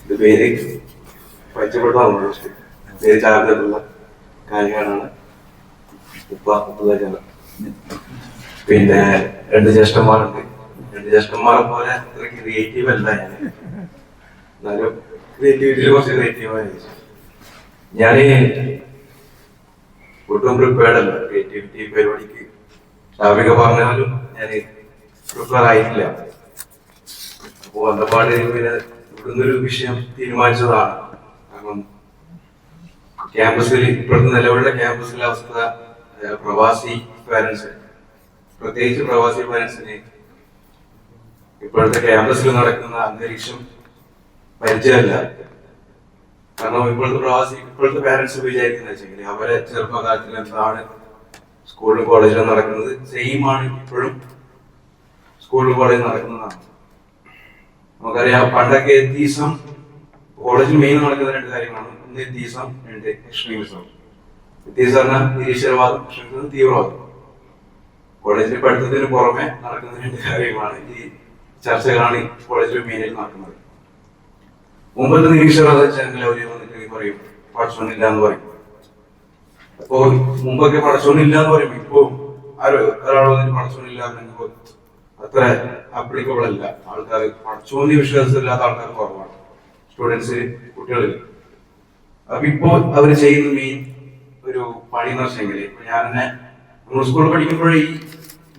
ഇത് പേര് പരിചയപ്പെടുത്താൻ പേര് ചാർജുള്ള കാര്യങ്ങളാണ് ഉപ്പ ഉപ്പുകാരാണ് പിന്നെ രണ്ട് ജ്യേഷ്ഠന്മാരുണ്ട്. രണ്ട് ജ്യേഷ്ഠന്മാരെ പോലെ അത്ര ക്രിയേറ്റീവ് അല്ല ഞാൻ. എന്നാലും ക്രിയേറ്റിവിറ്റിയിൽ കുറച്ച് ക്രിയേറ്റീവായ ഞാൻ. ഒട്ടും പ്രിപ്പയർഡ് അല്ല. ക്രിയേറ്റിവിറ്റി പരിപാടിക്ക്. ഷാഫിക പറഞ്ഞാലും ഞാൻ പ്രിപ്പയർ ആയിട്ടില്ല. അപ്പോ അന്തപ്പാട് പിന്നെ ഇവിടുന്ന് ഒരു വിഷയം തീരുമാനിച്ചതാണ്. കാരണം ക്യാമ്പസിൽ ഇപ്പോഴത്തെ നിലവിലുള്ള ക്യാമ്പസിലെ അവസ്ഥ പ്രവാസി പാരന്റ്സ് പ്രത്യേകിച്ച് പ്രവാസി പാരൻസിന് ഇപ്പോഴത്തെ ക്യാമ്പസിൽ നടക്കുന്ന അന്തരീക്ഷം പരിചയമല്ല. കാരണം ഇപ്പോഴത്തെ പ്രവാസി ഇപ്പോഴത്തെ പാരന്റ്സ് വിചാരിക്കുന്ന വെച്ചെങ്കിൽ അവരെ ചെറുപ്പകാലത്തിൽ എന്താണ് സ്കൂളിലും കോളേജിലും നടക്കുന്നത് സെയിം ആണ് ഇപ്പോഴും സ്കൂളിലും കോളേജിലും നടക്കുന്നതാണ്. നമുക്കറിയാം പണ്ടൊക്കെ എത്തീസം കോളേജിൽ മെയിൻ നടക്കുന്ന രണ്ട് കാര്യങ്ങളാണ്. ഒന്ന് എത്തീസം രണ്ട് എക്സ്ട്രീമിസം എത്തീസം പറഞ്ഞാൽ നിരീശ്വരവാദം എക്സ്ട്രീമിസം തീവ്രവാദം. കോളേജിൽ പഠിത്തത്തിന് പുറമെ നടക്കുന്ന രണ്ട് കാര്യങ്ങളാണ് ഈ ചർച്ചകളാണ് ഈ കോളേജിൽ മെയിനായിട്ട് നടക്കുന്നത്. മുമ്പത്തെ നിരീക്ഷകർ വെച്ചാൽ അവർ വന്നിട്ട് പറയും പഠിച്ചോണ്ടില്ല എന്ന് പറയും. അപ്പോ മുമ്പൊക്കെ പഠിച്ചോണ്ടില്ല എന്ന് പറയും. ഇപ്പോ ആരോ ഒരാൾ വന്നിട്ട് പഠിച്ചോണ്ടില്ല എന്ന് അത്ര അപ്ലിക്കബിൾ അല്ല. ആൾക്കാർ പഠിച്ചോന്നി വിശ്വാസമില്ലാത്ത ആൾക്കാർ കുറവാണ്. സ്റ്റുഡൻസ് കുട്ടികളിൽ. അപ്പൊ ഇപ്പോ അവർ ചെയ്യുന്ന മെയിൻ ഒരു പണി എന്ന് വെച്ചെങ്കിൽ ഞാൻ തന്നെ നമ്മൾ സ്കൂളിൽ പഠിക്കുമ്പോഴേ ഈ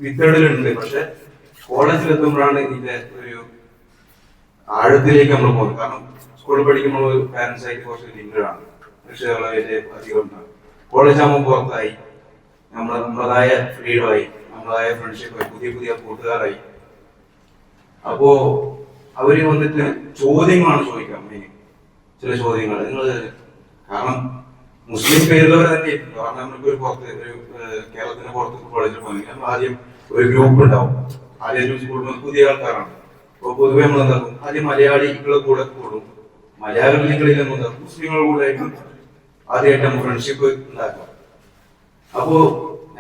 വിത്തേഡിലുണ്ട് പക്ഷെ കോളേജിൽ എത്തുമ്പോഴാണ് ഇതിന്റെ ഒരു ആഴത്തിലേക്ക് നമ്മൾ പോകുന്നത്. കാരണം സ്കൂളിൽ പഠിക്കുമ്പോൾ പാരന്റ്സ് ആയിട്ട് കുറച്ച് ലിമിറ്റഡാണ് വളരെ അധികം ഉണ്ടാകും കോളേജ് ആകുമ്പോൾ പുറത്തായി. നമ്മൾ നമ്മളതായ ഫ്രീഡമായി നമ്മളതായ ഫ്രണ്ട്ഷിപ്പായി പുതിയ പുതിയ കൂട്ടുകാരായി. അപ്പോ അവർ വന്നിട്ട് ചോദ്യങ്ങളാണ് ചോദിക്കാൻ മെയിൻ ചില ചോദ്യങ്ങൾ. നിങ്ങൾ കാരണം മുസ്ലിം പേരുള്ളവർ തന്നെ. കാരണം ഒരു പുറത്ത് ഒരു കേരളത്തിന് പുറത്ത് കോളേജിൽ പോകുന്നെങ്കിൽ നമ്മൾ ആദ്യം ഒരു ഗ്രൂപ്പ് ഉണ്ടാവും. ആദ്യം സ്കൂളിൽ പുതിയ ആൾക്കാരാണ്. അപ്പൊ പൊതുവെ നമ്മൾ എന്താക്കും ആദ്യം മലയാളികളെ കൂടെ കൂടും. മലയാളികളിൽ എന്താക്കും മുസ്ലിങ്ങളുടെ കൂടെ ആദ്യമായിട്ട് നമ്മൾ ഫ്രണ്ട്ഷിപ്പ് ഉണ്ടാക്കാം അപ്പോ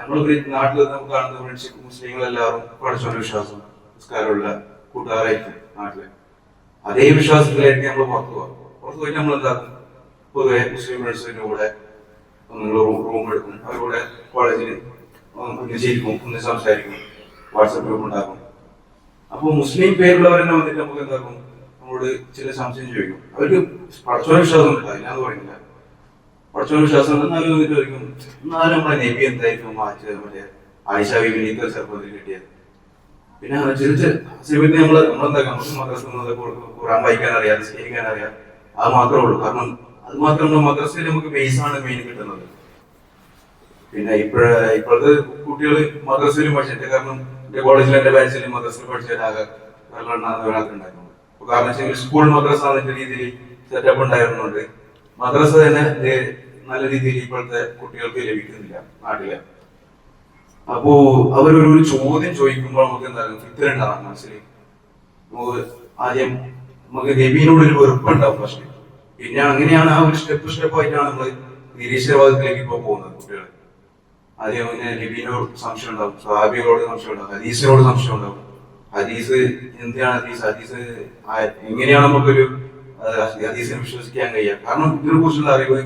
നമ്മൾ നാട്ടിൽ നമുക്ക് കാണുന്ന ഫ്രണ്ട്ഷിപ്പ് മുസ്ലിങ്ങളെല്ലാവരും പഠിച്ചോണ്ട് വിശ്വാസം സംസ്കാരമുള്ള കൂട്ടുകാരായിരിക്കും നാട്ടിലെ. അതേ വിശ്വാസത്തിലായിരിക്കും നമ്മൾ പുറത്തു പോകാം പുറത്തു പോയിട്ട് നമ്മൾ എന്താക്കും പൊതുവെ മുസ്ലിം ഫ്രണ്ട്സിന്റെ കൂടെ നിങ്ങൾ റൂം എടുക്കും. അവരുടെ കോളേജിൽ ഒന്ന് ഒന്ന് സംസാരിക്കും വാട്സപ്പ് ഗ്രൂപ്പ് ഉണ്ടാക്കും. അപ്പൊ മുസ്ലിം പേരുള്ളവർ തന്നെ വന്നിട്ട് നമുക്ക് എന്താക്കും? നമ്മളോട് ചില സംശയം ചോദിക്കും. അവർക്ക് പഠിച്ചോ വിശ്വാസം ഉണ്ട് ഞാൻ പറയുന്നില്ല. പഠിച്ചോന വിശ്വാസം ഉണ്ട് എന്നാലും വന്നിട്ട് ചോദിക്കും എന്നാലും നമ്മളെ നബി എന്തായിരിക്കും മാറ്റി മറ്റേ ആയിഷ ഇത്ര ചെറുപ്പത്തിൽ കിട്ടിയത്. പിന്നെ ചെറിയ സിബിനെ നമ്മൾ നമ്മളെന്താക്കാം? നമുക്ക് മദ്രസ ഖുറാൻ വായിക്കാൻ അറിയാം സ്നേഹിക്കാൻ അറിയാം അത് മാത്രമേ ഉള്ളൂ. കാരണം അത് മാത്രം മദ്രസയിൽ നമുക്ക് ബേസ് ആണ് മെയിൻ കിട്ടുന്നത്. പിന്നെ ഇപ്പോഴ ഇപ്പോഴത്തെ കുട്ടികൾ മദ്രസയിലും പഠിച്ചിട്ട് കാരണം എന്റെ കോളേജിൽ എന്റെ ബാച്ചിലും മദ്രസയിൽ പഠിച്ചിട്ടാകെ ഉണ്ടായിരുന്നു. അപ്പൊ കാരണം സ്കൂൾ മദ്രസ എന്ന രീതിയിൽ സെറ്റപ്പ് ഉണ്ടായിരുന്നുണ്ട് മദ്രസ തന്നെ നല്ല രീതിയിൽ ഇപ്പോഴത്തെ കുട്ടികൾക്ക് ലഭിക്കുന്നില്ല നാട്ടിൽ. അപ്പോ അവരൊരു ചോദ്യം ചോദിക്കുമ്പോൾ നമുക്ക് എന്താകും ഫിത്തർ മനസ്സിൽ നമുക്ക് ആദ്യം നമുക്ക് നബീനോട് ഒരു വെറുപ്പുണ്ടാവും പക്ഷേ പിന്നെ അങ്ങനെയാണ് ആ ഒരു സ്റ്റെപ്പ് സ്റ്റെപ്പ് ആയിട്ടാണ് നമ്മൾ നിരീശ്വരവാദത്തിലേക്ക് ഇപ്പൊ പോകുന്നത് കുട്ടികൾ ആദ്യം പിന്നെ നബീനോട് സംശയം ഉണ്ടാവും സ്വഹാബികളോട് സംശയം ഉണ്ടാവും ഹദീസിനോട് സംശയം ഉണ്ടാവും. ഹദീസ് എന്തിനാണ് ഹദീസ്? ഹദീസ് എങ്ങനെയാണ് നമുക്കൊരു ഹദീസിനെ വിശ്വസിക്കാൻ കഴിയുക കാരണം ഇതിനെ കുറിച്ചുള്ള അറിവ്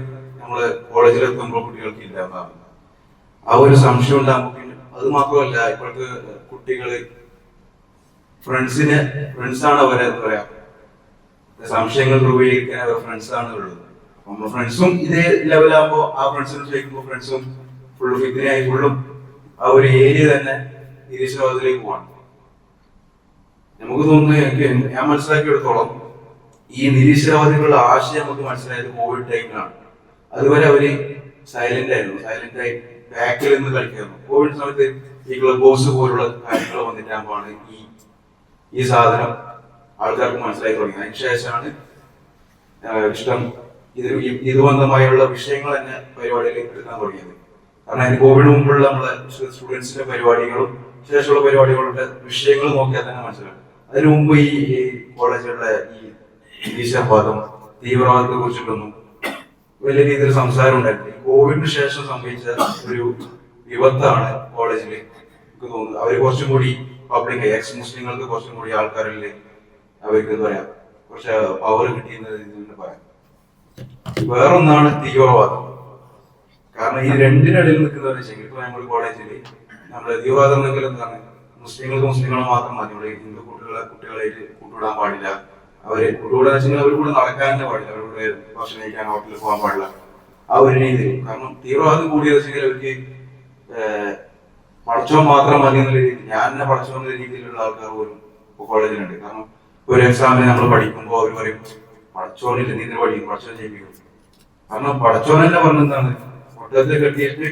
നമ്മൾ കോളേജിൽ എത്തുമ്പോൾ കുട്ടികൾക്ക് ഇല്ല എന്നാണ് ആ ഒരു സംശയം ഉണ്ടാകുമ്പോൾ പിന്നെ അത് മാത്രമല്ല ഇപ്പോഴത്തെ കുട്ടികൾ ഫ്രണ്ട്സിനെ ഫ്രണ്ട്സാണ് അവരെ എന്താ പറയാ സംശയങ്ങൾ രൂപീകരിക്കാൻ അവർ ഫ്രണ്ട്സാണ് ഉള്ളത്. നമ്മൾ ഫ്രണ്ട്സും ഇതേ ലെവലാകുമ്പോൾ ആ ഫ്രണ്ട്സിനെ ചോദിക്കുമ്പോൾ ഫ്രണ്ട്സും ഫുൾ ഫിത്തിനായി ഫുള്ളും ആ ഒരു ഏരിയ തന്നെ നിരീശ്വരവാദത്തിലേക്ക് പോവാണ്. നമുക്ക് തോന്നുന്നു ഞാൻ മനസ്സിലാക്കിയെടുത്തോളം ഈ നിരീശ്വരവാദികളുടെ ആശയം നമുക്ക് മനസ്സിലായത് കോവിഡ് ടൈമിലാണ് അതുവരെ അവർ സൈലന്റ് ആയിരുന്നു. സൈലന്റ് ആയി ബാക്കിൽ നിന്ന് കളിക്കായിരുന്നു. കോവിഡ് സമയത്ത് ഈ ക്ലബ് ഹൗസ് പോലുള്ള കാര്യങ്ങൾ വന്നിട്ടാകുമ്പോഴാണ് ഈ ഈ സാധനം ആൾക്കാർക്ക് മനസ്സിലായി തുടങ്ങി. അതിനുശേഷമാണ് ഇഷ്ടം ഇത് ഇതുബന്ധമായുള്ള വിഷയങ്ങൾ തന്നെ പരിപാടിയിൽ എടുക്കാൻ തുടങ്ങിയത്. കാരണം അതിന് കോവിഡ് മുമ്പുള്ള നമ്മളെ സ്റ്റുഡൻസിന്റെ പരിപാടികളും ശേഷമുള്ള പരിപാടികളുടെ വിഷയങ്ങൾ നോക്കിയാൽ തന്നെ മനസ്സിലാക്കും അതിനു മുമ്പ് ഈ കോളേജുകളുടെ ഈ ഈശ്വരവാദം തീവ്രവാദത്തെ കുറിച്ചിട്ടൊന്നും വലിയ രീതിയിൽ സംസാരം ഉണ്ടായിരുന്നു കോവിഡിന് ശേഷം സംഭവിച്ച ഒരു വിപത്താണ് കോളേജിൽ എനിക്ക് തോന്നുന്നത്. അവർ കുറച്ചും കൂടി പബ്ലിക് എക്സ് മുസ്ലിങ്ങൾക്ക് കുറച്ചും കൂടി ആൾക്കാരിൽ അവർക്ക് എന്താ പറയാ കുറച്ച് പവർ കിട്ടിയെന്ന് പറയാം. വേറൊന്നാണ് തീവ്രവാദം. കാരണം ഈ രണ്ടിനിടയിൽ നിൽക്കുന്നവരെ വെച്ചെങ്കിൽ ഇപ്പൊ നമ്മൾ കോളേജിൽ നമ്മുടെ തീവ്രവാദം എന്തെങ്കിലും എന്താണ് മുസ്ലിങ്ങൾക്ക് മുസ്ലിങ്ങൾ മാത്രം മതി. ഇവിടെ ഹിന്ദു കുട്ടികളെ കുട്ടികളായിട്ട് കൂട്ടുവിടാൻ പാടില്ല. അവർ കുട്ടികളുടെ വെച്ചെങ്കിൽ അവർ കൂടെ നടക്കാൻ തന്നെ പാടില്ല അവരുടെ ഭക്ഷണം കഴിക്കാൻ ഹോട്ടലിൽ പോകാൻ പാടില്ല. ആ ഒരു രീതിയിൽ കാരണം തീവ്രവാദം കൂടിയ വെച്ചെങ്കിൽ അവർക്ക് പഠിച്ചോ മാത്രം മതി എന്നുള്ള രീതി ഞാൻ തന്നെ പഠിച്ചോ എന്ന രീതിയിലുള്ള ആൾക്കാർ പോലും ഇപ്പൊ കോളേജിലുണ്ട്. കാരണം ഒരു എക്സാമിന് നമ്മൾ പഠിക്കുമ്പോൾ അവർ പറയും പഠിച്ചോണില്ല നീ ഇതിന് പഠിക്കും പഠിച്ചോ ചെയ്യിപ്പിക്കും കാരണം പഠിച്ചോൻ തന്നെ പറഞ്ഞെന്താണ് പൊട്ടത്തിൽ കെട്ടിയിട്ട്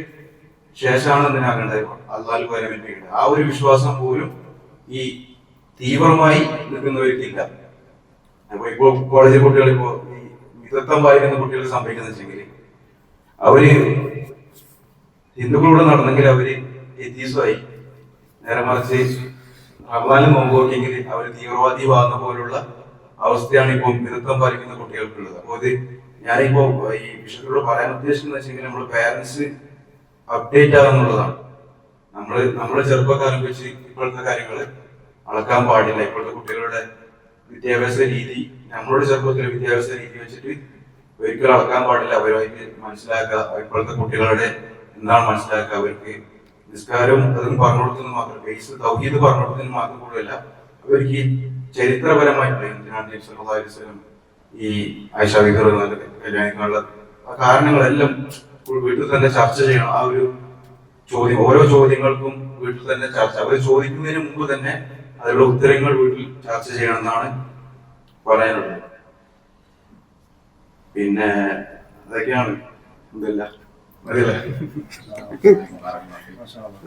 ശേഷമാണ് എന്തിനാകേണ്ടത് അള്ളാൽ പോയാലും ആ ഒരു വിശ്വാസം പോലും ഈ തീവ്രമായി നിൽക്കുന്നവർക്കില്ല ഇപ്പോ കോളേജ് കുട്ടികൾ ഇപ്പോ ഈ മിതത്വം വായിക്കുന്ന കുട്ടികൾ സംഭവിക്കുന്ന വെച്ചെങ്കിൽ അവർ ഹിന്ദുക്കളോട് നടന്നെങ്കിൽ അവർ എത്തീസുമായി നേരെ മറിച്ച് റമദാനിൽ നോമ്പ് അവർ തീവ്രവാദി വാങ്ങുന്ന പോലുള്ള അവസ്ഥയാണ് ഇപ്പോൾ മിതത്വം പാലിക്കുന്ന കുട്ടികൾക്കുള്ളത്. അപ്പോൾ ഇത് ഞാനിപ്പോ ഈ വിഷയത്തോട് പറയാൻ ഉദ്ദേശിക്കുന്നത് വെച്ചെങ്കിൽ നമ്മൾ പേരൻസ് അപ്ഡേറ്റ് ആകുന്നുള്ളതാണ് നമ്മൾ നമ്മുടെ ചെറുപ്പക്കാരെ വെച്ച് ഇപ്പോഴത്തെ കാര്യങ്ങൾ അളക്കാൻ പാടില്ല. ഇപ്പോഴത്തെ കുട്ടികളുടെ വിദ്യാഭ്യാസ രീതി നമ്മളുടെ ചെറുപ്പത്തിലെ വിദ്യാഭ്യാസ രീതി വെച്ചിട്ട് ഒരിക്കലും അളക്കാൻ പാടില്ല. അവരായിട്ട് മനസ്സിലാക്കുക. ഇപ്പോഴത്തെ കുട്ടികളുടെ എന്താണ് മനസ്സിലാക്കുക? അവർക്ക് നിസ്കാരവും അതും പറഞ്ഞു കൊടുക്കുന്നത് മാത്രം ബേസ് തൗഹീദ് പറഞ്ഞു കൊടുത്തതിന് മാത്രം കൂടുതലല്ല. അവർക്ക് ഈ ചരിത്രപരമായിട്ടുള്ള സല്ലല്ലാഹു അലൈഹി വസല്ലം ഈ ആയിഷ കല്യാണിക്കാനുള്ള ആ കാരണങ്ങളെല്ലാം വീട്ടിൽ തന്നെ ചർച്ച ചെയ്യണം. ആ ഒരു ചോദ്യം ഓരോ ചോദ്യങ്ങൾക്കും വീട്ടിൽ തന്നെ ചർച്ച. അവർ ചോദിക്കുന്നതിന് മുമ്പ് തന്നെ അതിലുള്ള ഉത്തരങ്ങൾ വീട്ടിൽ ചർച്ച ചെയ്യണമെന്നാണ് പറയാനുള്ളത്. പിന്നെ അതൊക്കെയാണ് എന്തല്ല?